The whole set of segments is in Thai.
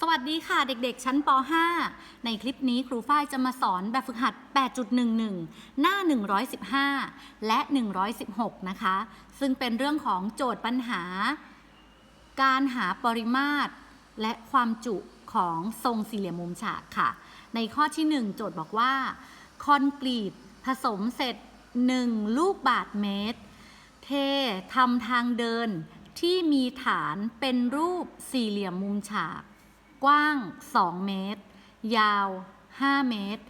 สวัสดีค่ะเด็กๆ ชั้นป .5 ในคลิปนี้ครูฝ้ายจะมาสอนแบบฝึกหัด 8.11 หน้า 115 และ 116 นะคะ ซึ่งเป็นเรื่องของโจทย์ปัญหา การหาปริมาตร และความจุของทรงสี่เหลี่ยมมุมฉากค่ะ ในข้อที่ 1 โจทย์บอกว่า คอนกรีตผสมเสร็จ 1 ลูกบาทเมตร เททำทางเดินที่มีฐานเป็นรูปสี่เหลี่ยมมุมฉากก ว้าง 2 เมตร ยาว 5 เมตร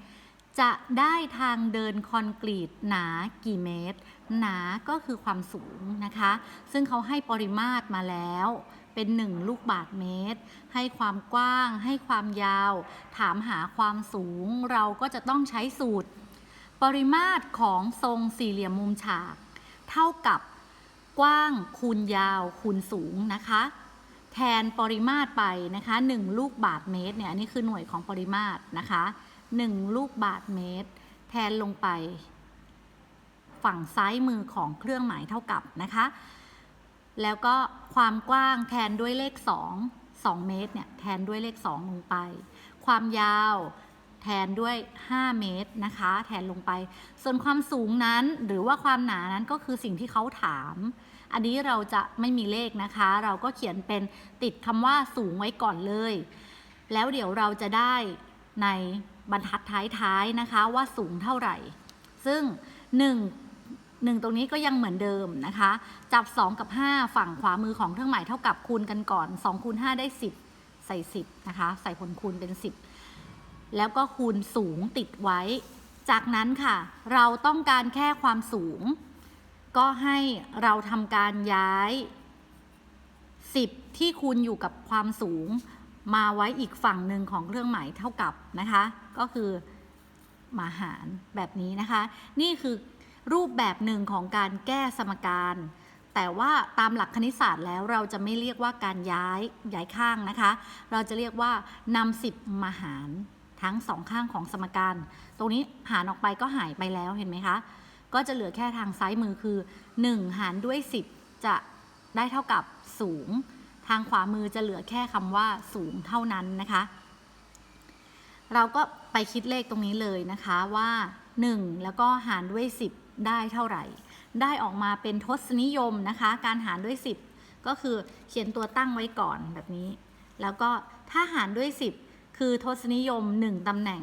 จะได้ทางเดินคอนกรีตหนากี่เมตร หนาก็คือความสูงนะคะ ซึ่งเขาให้ปริมาตรมาแล้วเป็น 1 ลูกบาทเมตร ให้ความกว้าง ให้ความยาว ถามหาความสูง เราก็จะต้องใช้สูตร ปริมาตรของทรงสี่เหลี่ยมมุมฉาก เท่ากับกว้างคูณยาวคูณสูงนะคะ แทนปริมาตรไปนะคะ1ลูกบาทเมตรเนี่ยอันนี้คือหน่วยของปริมาตรนะคะ1ลูกบาทเมตร แทนลงไป ฝั่งซ้ายมือของเครื่องหมายเท่ากับนะคะ แล้วก็ความกว้างแทนด้วยเลข 2 2 เมตรเนี่ยแทนด้วยเลข 2 ลงไป ความยาวแทนด้วย 5 เมตรนะคะ แทนลงไป ส่วนความสูงนั้นหรือว่าความหนานั้นก็คือสิ่งที่เขาถาม อันนี้เราจะไม่มีเลขนะคะ เราก็เขียนเป็นติดคำว่าสูงไว้ก่อนเลย แล้วเดี๋ยวเราจะได้ในบรรทัดท้ายๆนะคะว่าสูงเท่าไหร่ ซึ่ง 1 1 ตรงนี้ก็ยังเหมือนเดิมนะคะ จับ 2 กับ 5 ฝั่งขวามือของเครื่องหมายเท่ากับคูณกันก่อน2คูณ5ได้ 10 ใส่ 10 นะคะ ใส่ผลคูณเป็น 10 แล้วก็คูณสูงติดไว้ จากนั้นค่ะ เราต้องการแค่ความสูง ก็ให้เราทำการย้าย 10 ที่คูณอยู่กับความสูง มาไว้อีกฝั่งหนึ่งของเครื่องหมายเท่ากับนะคะ ก็คือมาหารแบบนี้นะคะ นี่คือรูปแบบหนึ่งของการแก้สมการ แต่ว่าตามหลักคณิตศาสตร์แล้วเราจะไม่เรียกว่าการย้ายย้ายข้างนะคะ เราจะเรียกว่านำสิบมาหารทั้งสองข้างของสมการ ตรงนี้หารออกไปก็หายไปแล้วเห็นไหมคะ ก็จะเหลือแค่ทางซ้ายมือคือ 1 หารด้วย 10 จะได้เท่ากับสูง ทางขวามือจะเหลือแค่คำว่าสูงเท่านั้นนะคะ เราก็ไปคิดเลขตรงนี้เลยนะคะว่า 1 แล้วก็หารด้วย 10 ได้เท่าไหร่ ได้ออกมาเป็นทศนิยมนะคะ การหารด้วย 10 ก็คือเขียนตัวตั้งไว้ก่อนแบบนี้ แล้วก็ถ้าหารด้วย 10 คือทศนิยม 1ตำแหน่ง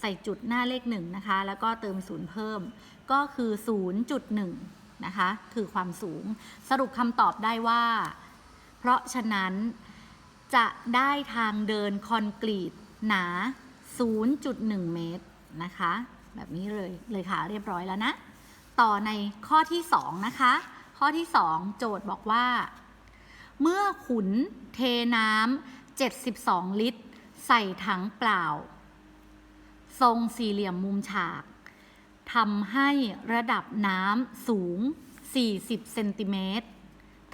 ใส่จุดหน้าเลข1นะคะ แล้วก็เติมศูนย์เพิ่ม ก็คือ 0.1 นะคะ คือความสูง สรุปคำตอบได้ว่า เพราะฉะนั้นจะได้ทางเดินคอนกรีตหนา 0.1 เมตรนะคะ แบบนี้เลยเลยค่ะเรียบร้อยแล้วนะ ต่อในข้อที่ 2 นะคะ ข้อที่ 2 โจทย์บอกว่า เมื่อขุนเทน้ำ72 ลิตร ใส่ถังเปล่า ทรงสี่เหลี่ยมมุมฉาก ทำให้ระดับน้ำสูง 40 เซนติเมตร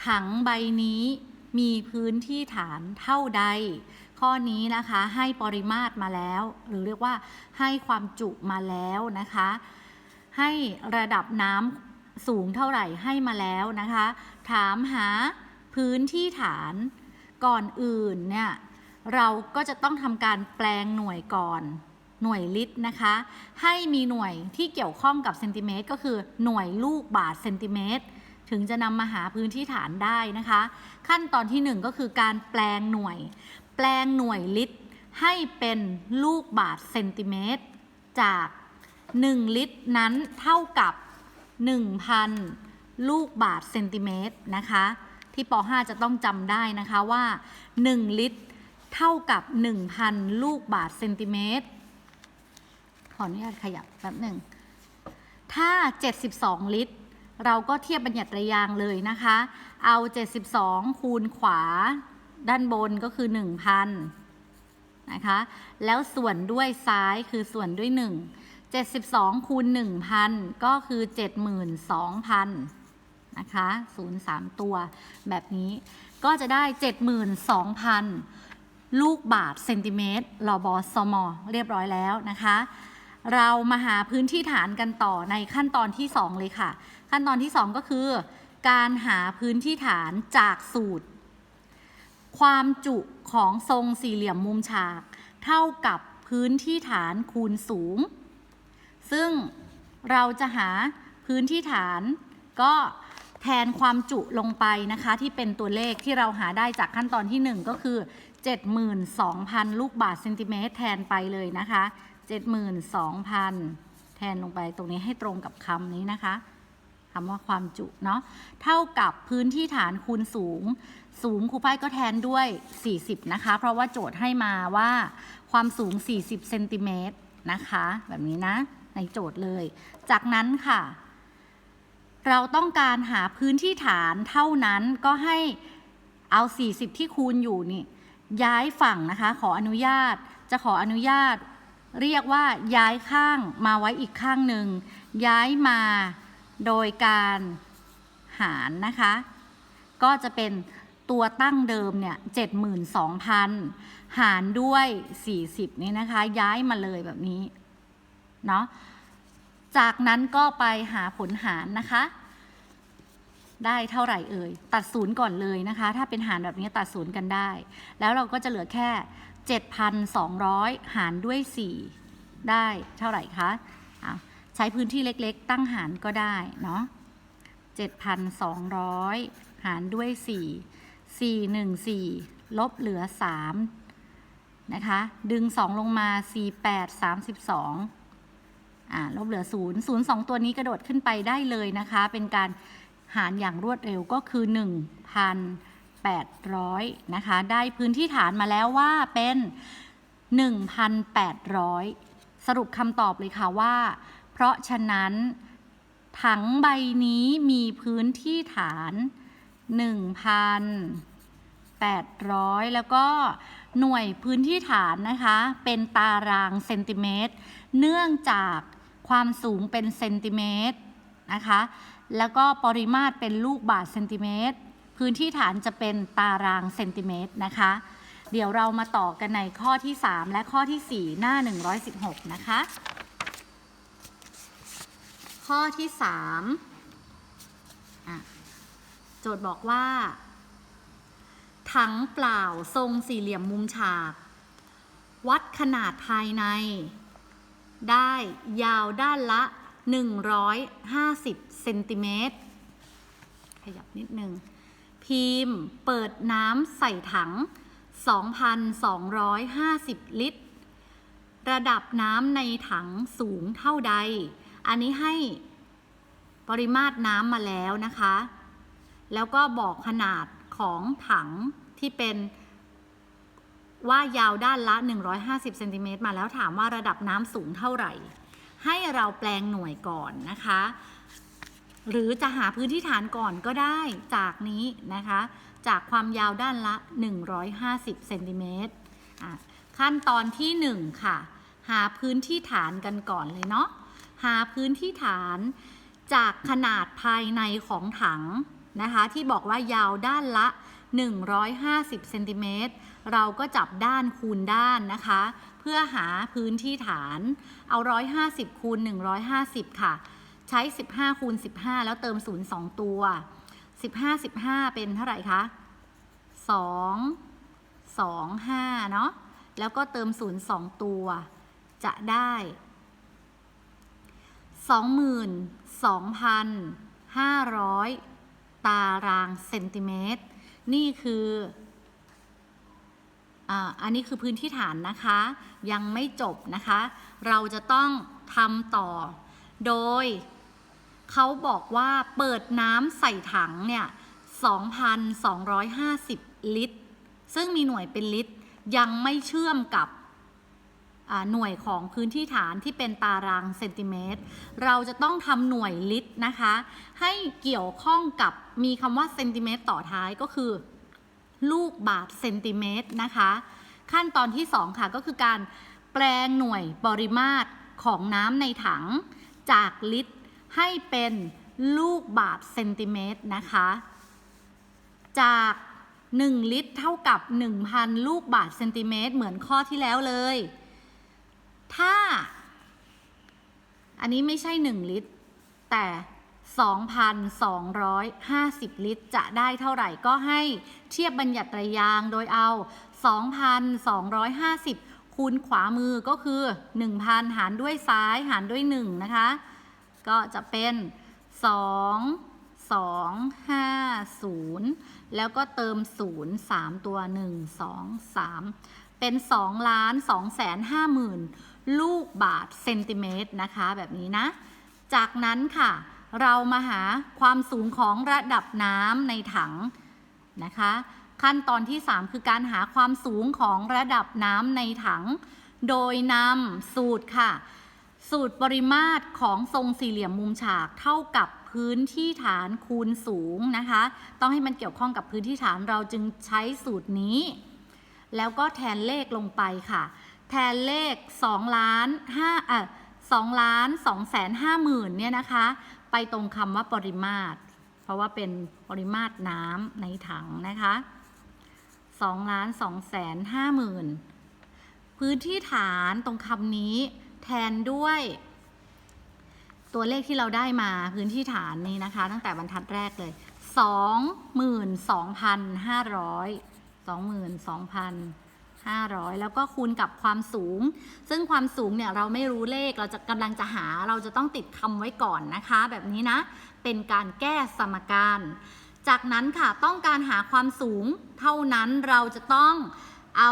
ถังใบนี้มีพื้นที่ฐานเท่าใด ข้อนี้นะคะให้ปริมาตรมาแล้ว หรือเรียกว่าให้ความจุมาแล้วนะคะ ให้ระดับน้ำสูงเท่าไหร่ให้มาแล้วนะคะ ถามหาพื้นที่ฐานก่อนอื่นเนี่ยเราก็จะต้องทำการแปลงหน่วยก่อน หน่วยลิตรนะคะ ให้มีหน่วยที่เกี่ยวข้องกับเซนติเมตรก็คือหน่วยลูกบาทเซนติเมตรถึงจะนำมาหาพื้นที่ฐานได้นะคะ ขั้นตอนที่ 1 ก็คือการแปลงหน่วย แปลงหน่วยลิตร ให้เป็นลูกบาทเซนติเมตร จาก 1 ลิตรนั้นเท่ากับ 1,000 ลูกบาทเซนติเมตรนะคะ ที่ป .5 จะต้องจำได้นะคะว่า 1 ลิตร เท่ากับ 1,000 ลูกบาทเซนติเมตร ออนุญาตขยับแป๊บหนึ่ง ถ้า 72 ลิตร เราก็เทียบบัญญัติระยางเลยนะคะ เอา 72 คูณขวาด้านบนก็คือ 1,000 นะคะ แล้วส่วนด้วยซ้ายคือส่วนด้วย 1 72 คูณ 1,000 ก็คือ 72,000 นะคะ 0 3 ตัวแบบนี้ก็จะได้ 72,000 ลูกบาทเซนติเมตรรอบอสมอเรียบร้อยแล้วนะคะ เรามาหาพื้นที่ฐานกันต่อในขั้นตอนที่ 2 เลยค่ะ ขั้นตอนที่ 2 ก็คือ การหาพื้นที่ฐานจากสูตร ความจุของทรงสี่เหลี่ยมมุมฉาก เท่ากับพื้นที่ฐานคูณสูง ซึ่งเราจะหาพื้นที่ฐานก็แทนความจุลงไปนะคะที่เป็นตัวเลขที่เราหาได้จากขั้นตอนที่ 1 ก็คือ 72,000 ลูกบาศก์เซนติเมตรแทนไปเลยนะคะ 72,000 แทนลงไปตรงนี้ให้ตรงกับคำนี้นะคะคำว่าความจุเนาะเท่ากับพื้นที่ฐานคูณสูง สูงครูป้ายก็แทนด้วย 40 นะคะ เพราะว่าโจทย์ให้มาว่าความสูง 40เซนติเมตรนะคะ แบบนี้นะ ในโจทย์เลย จากนั้นค่ะ เราต้องการหาพื้นที่ฐานเท่านั้นก็ให้เอา 40 ที่คูณอยู่นี่ ย้ายฝั่งนะคะ ขออนุญาตจะขออนุญาต เรียกว่าย้ายข้างมาไว้อีกข้างหนึ่ง ย้ายมาโดยการหารนะคะ ก็จะเป็นตัวตั้งเดิมเนี่ย72,000 หารด้วย 40 นี่นะคะ ย้ายมาเลยแบบนี้ เนาะ จากนั้นก็ไปหาผลหารนะคะ ได้เท่าไหร่เอ่ย ตัดศูนย์ก่อนเลยนะคะ ถ้าเป็นหารแบบนี้ตัดศูนย์กันได้ แล้วเราก็จะเหลือแค่ 7,200 หารด้วย 4 ได้เท่าไหร่คะใช้พื้นที่เล็กๆ ตั้งหารก็ได้เนาะ7,200 หารด้วย 4 4 1 4 ลบเหลือ 3 นะคะ ดึง 2 ลงมา 4 8 32อ่าลบเหลือ 0 0 2 ตัวนี้กระโดดขึ้นไปได้เลยนะคะ เป็นการหารอย่างรวดเร็วก็คือ 800นะคะ ได้พื้นที่ฐานมาแล้วว่าเป็น 1,800 สรุปคำตอบเลยค่ะว่า เพราะฉะนั้นถังใบนี้มีพื้นที่ฐาน 1,800 แล้วก็หน่วยพื้นที่ฐานนะคะ เป็นตารางเซนติเมตร เนื่องจากความสูงเป็นเซนติเมตรนะคะ แล้วก็ปริมาตรเป็นลูกบาศเซนติเมตร พื้นที่ฐานจะเป็นตารางเซนติเมตรนะคะ เดี๋ยวเรามาต่อกันในข้อที่ 3 และข้อที่ 4 หน้า 116 นะคะ ข้อที่3โจทย์บอกว่า ถังเปล่าทรงสี่เหลี่ยมมุมฉาก วัดขนาดภายใน ได้ยาวด้านละ 150 เซนติเมตรขยับนิดนึง พิมพ์เปิดน้ำใส่ถัง 2,250 ลิตร ระดับน้ำในถังสูงเท่าใด อันนี้ให้ปริมาตรน้ำมาแล้วนะคะ แล้วก็บอกขนาดของถังที่เป็นว่ายาวด้านละ 150เซนติเมตรมาแล้วถามว่าระดับน้ำสูงเท่าไหร่ ให้เราแปลงหน่วยก่อนนะคะ หรือจะหาพื้นที่ฐานก่อนก็ได้จากนี้นะคะ จากความยาวด้านละ 150เซนติเมตรขั้นตอนที่ 1 ค่ะ หาพื้นที่ฐานกันก่อนเลยเนาะหาพื้นที่ฐานจากขนาดภายในของถังนะคะ ที่บอกว่ายาวด้านละ 150เซนติเมตรเราก็จับด้านคูณด้านนะคะ เพื่อหาพื้นที่ฐานเอา 150คูณ150 ค่ะ ใช้ 15คูณ15 แล้วเติม 0 2 ตัว 15 15 เป็นเท่าไหร่คะ 2 2 5 เนาะแล้วก็เติม 0 2 ตัว จะได้ 22,500 ตารางเซนติเมตร นี่คืออ่าอันนี้คือพื้นที่ฐานนะคะ ยังไม่จบนะคะ เราจะต้องทำต่อโดย เขาบอกว่าเปิดน้ำใส่ถังเนี่ย 2,250 ลิตร ซึ่งมีหน่วยเป็นลิตร ยังไม่เชื่อมกับหน่วยของพื้นที่ฐานที่เป็นตารางเซนติเมตร เราจะต้องทำหน่วยลิตรนะคะ ให้เกี่ยวข้องกับมีคำว่าเซนติเมตรต่อท้ายก็คือ ลูกบาศก์เซนติเมตรนะคะ ขั้นตอนที่ 2 ค่ะก็คือการแปลงหน่วยปริมาตรของน้ำในถังจากลิตร ให้เป็นลูกบาศก์เซนติเมตรนะคะ จาก 1 ลิตรเท่ากับ 1,000 ลูกบาศก์เซนติเมตรเหมือนข้อที่แล้วเลย ถ้า อันนี้ไม่ใช่ 1 ลิตร แต่ 2,250 ลิตร จะได้เท่าไหร่ก็ให้เทียบบัญญัติระยางโดยเอา 2,250 คูณขวามือก็คือ 1,000 หารด้วยซ้ายหารด้วย 1 นะคะ ก็จะเป็น 2 2 5 0 แล้วก็เติม 0 3 ตัว 1 2 3 เป็น 2 ล้าน 2 แสน5หมื่นลูกบาทเซนติเมตรนะคะ แบบนี้นะ จากนั้นค่ะ เรามาหาความสูงของระดับน้ำในถังนะคะ ขั้นตอนที่ 3 คือการหาความสูงของระดับน้ำในถัง โดยนำสูตรค่ะ สูตรปริมาตรของทรงสี่เหลี่ยมมุมฉากเท่ากับพื้นที่ฐานคูณสูงนะคะ ต้องให้มันเกี่ยวข้องกับพื้นที่ฐานเราจึงใช้สูตรนี้ แล้วก็แทนเลขลงไปค่ะ แทนเลข2ล้าน5อะ2ล้าน2แสน5หมื่นเนี่ยนะคะ ไปตรงคำว่าปริมาตร เพราะว่าเป็นปริมาตรน้ำในถังนะคะ2ล้าน2แสน5หมื่นพื้นที่ฐานตรงคำนี้ แทนด้วย ตัวเลขที่เราได้มาพื้นที่ฐานนี้นะคะ ตั้งแต่บรรทัดแรกเลย 22,500 22,500 แล้วก็คูณกับความสูง ซึ่งความสูงเนี่ยเราไม่รู้เลขเราจะกำลังจะหาเราจะต้องติดคำไว้ก่อนนะคะ แบบนี้นะ เป็นการแก้สมการ จากนั้นค่ะต้องการหาความสูงเท่านั้นเราจะต้องเอา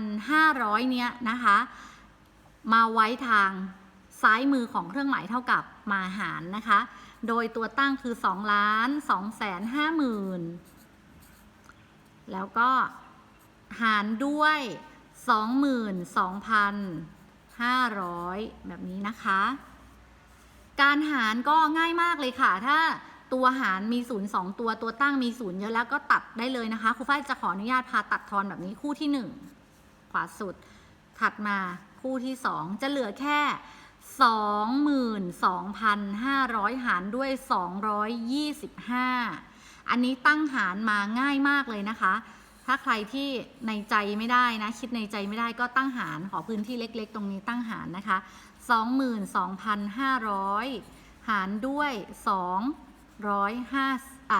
22,500 เนี่ยนะคะ มาไว้ทางซ้ายมือของเครื่องหมายเท่ากับมาหารนะคะ โดยตัวตั้งคือ2ล้าน2แสน5หมื่นแล้วก็หารด้วย 22,500 แบบนี้นะคะ การหารก็ง่ายมากเลยค่ะ ถ้าตัวหารมีศูนย์สองตัว ตัวตั้งมีศูนย์เยอะแล้วก็ตัดได้เลยนะคะ ครูฝ้ายจะขออนุญาตพาตัดทอนแบบนี้คู่ที่หนึ่งขวาสุด ถัดมา คู่ที่สองจะเหลือแค่ 22,500 หารด้วย 225 อันนี้ตั้งหารมาง่ายมากเลยนะคะ ถ้าใครที่ในใจไม่ได้นะ คิดในใจไม่ได้ก็ตั้งหารขอพื้นที่เล็กๆ ตรงนี้ตั้งหารนะคะ 22,500 หารด้วย 205อ่า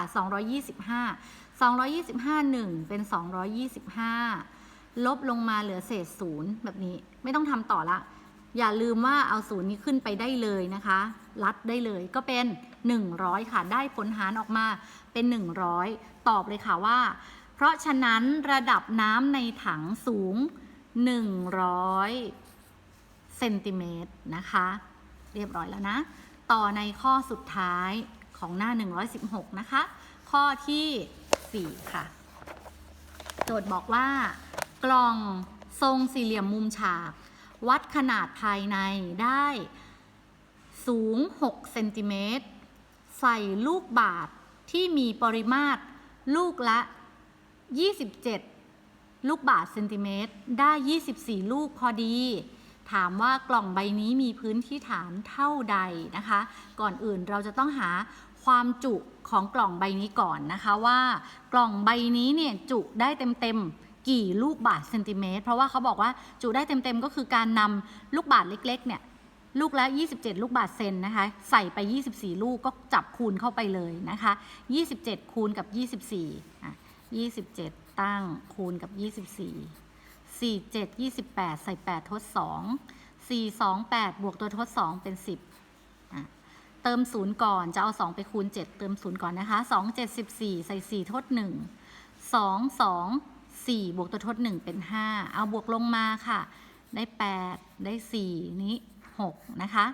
225 225 1 เป็น 225 ลบลงมาเหลือเศษศูนย์แบบนี้ ไม่ต้องทำต่อละ อย่าลืมว่าเอาศูนย์นี้ขึ้นไปได้เลยนะคะรัดได้เลยก็เป็น 100 ค่ะ ได้ผลหารออกมาเป็น 100 ตอบเลยค่ะว่า เพราะฉะนั้นระดับน้ำในถังสูง 100เซนติเมตรนะคะ เรียบร้อยแล้วนะ ต่อในข้อสุดท้ายของหน้า 116 นะคะ ข้อที่ 4 ค่ะ โจทย์บอกว่ากล่อง ทรงสี่เหลี่ยมมุมฉาก วัดขนาดภายในได้สูง 6 เซนติเมตร ใส่ลูกบาศก์ที่มีปริมาตรลูกละ 27 ลูกบาศก์เซนติเมตร ได้ 24 ลูกพอดี ถามว่ากล่องใบนี้มีพื้นที่ฐานเท่าใดนะคะ ก่อนอื่นเราจะต้องหาความจุของกล่องใบนี้ก่อนนะคะว่า กล่องใบนี้เนี่ยจุได้เต็มๆ กี่ลูกบาศก์เซนติเมตร เพราะว่าเขาบอกว่าจุได้เต็มๆ ก็คือการนำลูกบาศก์เล็กๆเนี่ยลูกละ 27 ลูกบาศก์เซนนะคะ ใส่ไป 24 ลูกก็จับคูณเข้าไปเลยนะคะ 27 คูณกับ 24อะ27 ตั้งคูณกับ 24 4 7 28 ใส่ 8 ทด 2 4 2 8 บวกตัวทด 2 เป็น 10อะเติม 0 ก่อนจะเอา 2 ไปคูณ 7 เติม 0 ก่อนนะคะ 2 7 14 ใส่ 4 ทด 1 2 2 4 บวกตัวทด 1 เป็น 5 เอาบวกลงมาค่ะ ได้ 8 ได้ 4 นี้ 6 นะคะ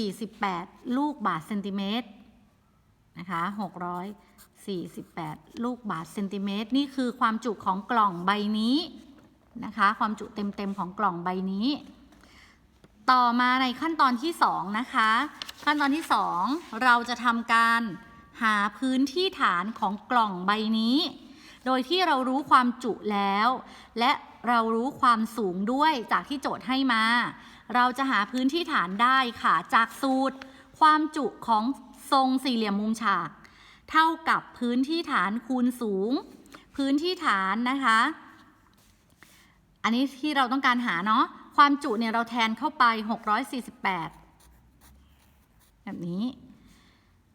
648 ลูกบาศก์เซนติเมตรนะคะ648 ลูกบาศก์เซนติเมตร นี่คือความจุของกล่องใบนี้นะคะ ความจุเต็มๆของกล่องใบนี้ ต่อมาในขั้นตอนที่ 2 นะคะ ขั้นตอนที่ 2 เราจะทำการ หาพื้นที่ฐานของกล่องใบนี้ โดยที่เรารู้ความจุแล้ว และเรารู้ความสูงด้วยจากที่โจทย์ให้มา เราจะหาพื้นที่ฐานได้ค่ะ จากสูตร ความจุของทรงสี่เหลี่ยมมุมฉาก เท่ากับพื้นที่ฐานคูณสูง พื้นที่ฐานนะคะ อันนี้ที่เราต้องการหาเนาะความจุเนี่ยเราแทนเข้าไป 648 แบบนี้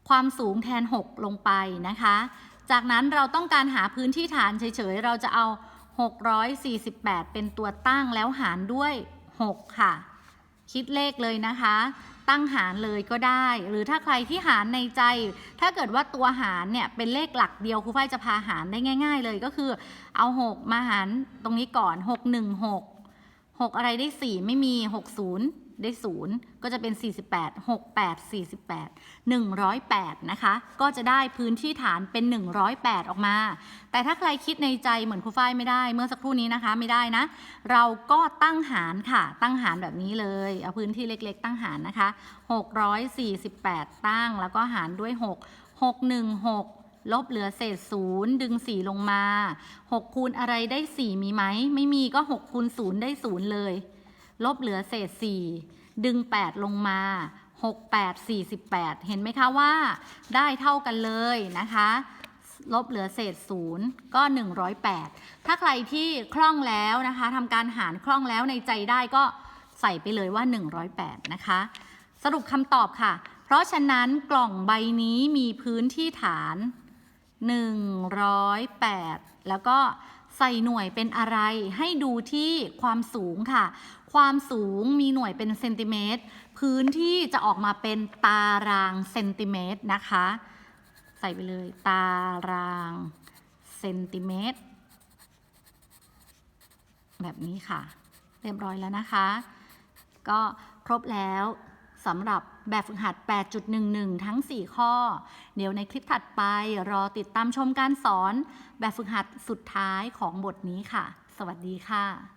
ความสูงแทน 6 ลงไปนะคะ จากนั้นเราต้องการหาพื้นที่ฐานเฉยๆ เราจะเอา 648 เป็นตัวตั้งแล้วหารด้วย 6 ค่ะ คิดเลขเลยนะคะ ตั้งหารเลยก็ได้ หรือถ้าใครที่หารในใจ ถ้าเกิดว่าตัวหารเนี่ยเป็นเลขหลักเดียวครูฝ้ายจะพาหารได้ง่าย ๆ เลยก็คือ เอา 6 มาหารตรงนี้ก่อน 6 1 6 6 อะไรได้ 4 ไม่มี 60 ได้0ก็จะเป็น 48 68 48 108 นะคะ ก็จะได้พื้นที่ฐานเป็น 108 ออกมา แต่ถ้าใครคิดในใจเหมือนครูฝ้ายไม่ได้ เมื่อสักครู่นี้นะคะไม่ได้นะ เราก็ตั้งหารค่ะ ตั้งหารแบบนี้เลย เอาพื้นที่เล็กๆ ตั้งหารนะคะ 648 ตั้งแล้วก็หารด้วย 6 616ลบเหลือเศษศูนย์ดึง 4 ลงมา 6 คูณอะไรได้ 4 มีไหม ไม่มีก็ 6 คูณ 0 ได้ 0 เลย ลบเหลือเศษ 4 ดึง 8 ลงมา 6 8 48 เห็นไหมคะว่า ได้เท่ากันเลยนะคะ ลบเหลือเศษ 0 ก็ 108 ถ้าใครที่คล่องแล้วนะคะทำการหารคล่องแล้วในใจได้ก็ใส่ไปเลยว่า 108 นะคะ สรุปคำตอบค่ะ เพราะฉะนั้นกล่องใบนี้มีพื้นที่ฐาน 108 แล้วก็ ใส่หน่วยเป็นอะไร ให้ดูที่ความสูงค่ะ ความสูงมีหน่วยเป็นเซนติเมตร พื้นที่จะออกมาเป็นตารางเซนติเมตรนะคะ ใส่ไปเลย ตารางเซนติเมตร แบบนี้ค่ะ เรียบร้อยแล้วนะคะ ก็ครบแล้วสำหรับแบบฝึกหัด 8.11 ทั้ง 4 ข้อ เดี๋ยวในคลิปถัดไปรอติดตามชมการสอน แบบฝึกหัดสุดท้ายของบทนี้ค่ะ สวัสดีค่ะ